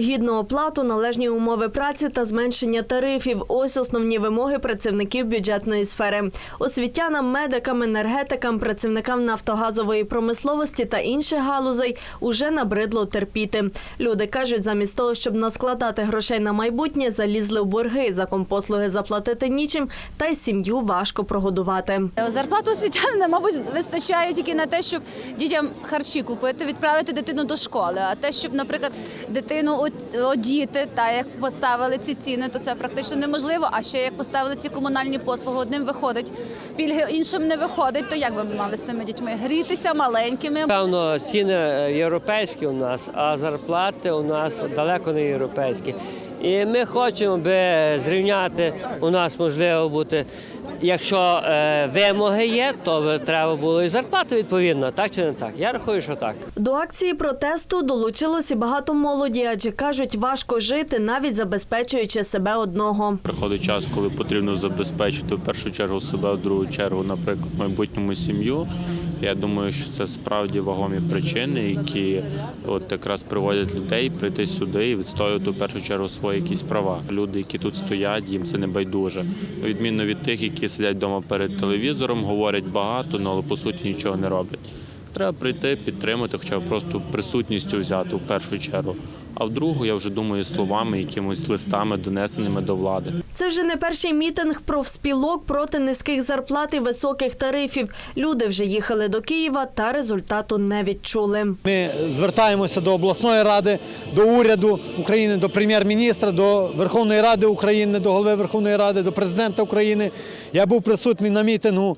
Гідну оплату, належні умови праці та зменшення тарифів. Ось основні вимоги працівників бюджетної сфери. Освітянам, медикам, енергетикам, працівникам нафтогазової промисловості та інших галузей уже набридло терпіти. Люди кажуть, замість того, щоб наскладати грошей на майбутнє, залізли в борги. За компослуги заплатити нічим, та й сім'ю важко прогодувати. Зарплату освітянина, мабуть, вистачає тільки на те, щоб дітям харчі купити, відправити дитину до школи. А те, щоб, наприклад, дитину одіти, та як поставили ці ціни, то це практично неможливо. А ще як поставили ці комунальні послуги, одним виходить пільги, іншим не виходить. То як би ми мали з цими дітьми грітися маленькими? Певно, ціни е, європейські у нас, а зарплати у нас далеко не європейські. І ми хочемо би зрівняти у нас можливо бути. Якщо е, вимоги є, то треба було і зарплата відповідно, так чи не так? Я рахую, що так. До акції протесту долучилось і багато молоді, адже кажуть, важко жити, навіть забезпечуючи себе одного. Приходить час, коли потрібно забезпечити в першу чергу себе, в другу чергу, наприклад, майбутньому сім'ю. Я думаю, що це справді вагомі причини, які от якраз приводять людей прийти сюди і відстоювати в першу чергу свої якісь права. Люди, які тут стоять, їм це не байдуже. Відмінно від тих, які сидять вдома перед телевізором, говорять багато, ну, але по суті нічого не роблять. Треба прийти, підтримати, хоча б просто присутністю взяти в першу чергу. А в другу, я вже думаю, словами, якимось листами, донесеними до влади. Це вже не перший мітинг профспілок проти низьких зарплат і високих тарифів. Люди вже їхали до Києва та результату не відчули. Ми звертаємося до обласної ради, до уряду України, до прем'єр-міністра, до Верховної Ради України, до голови Верховної Ради, до президента України. Я був присутній на мітингу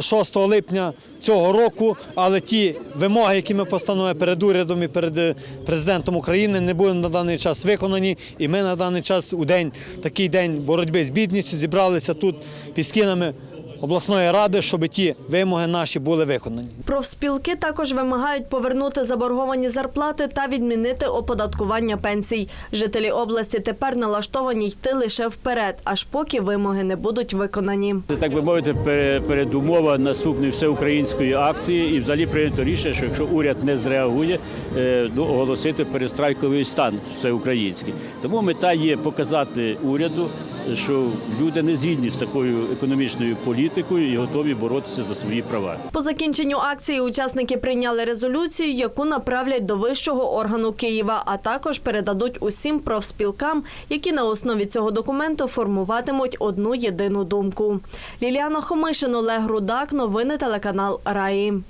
6 липня цього року, але ті вимоги, які ми постановили перед урядом і перед е, президентом України, не були на даний час виконані. І ми на даний час у день такий день боротьби з бідністю зібралися тут під стінами обласної ради, щоб ті вимоги наші були виконані. Профспілки також вимагають повернути заборговані зарплати та відмінити оподаткування пенсій. Жителі області тепер налаштовані йти лише вперед, аж поки вимоги не будуть виконані. Це так би мовити, пере- передумова наступної всеукраїнської акції, і взагалі прийнято рішення, що якщо уряд не зреагує, е, ну, оголосити перестрайковий стан всеукраїнський. Тому мета є показати уряду, що люди не згідні з такою економічною політикою і готові боротися за свої права. По закінченню акції учасники прийняли резолюцію, яку направлять до вищого органу Києва, а також передадуть усім профспілкам, які на основі цього документу формуватимуть одну єдину думку. Ліліана Хомишин, Олег Рудак, новини телеканал Раї.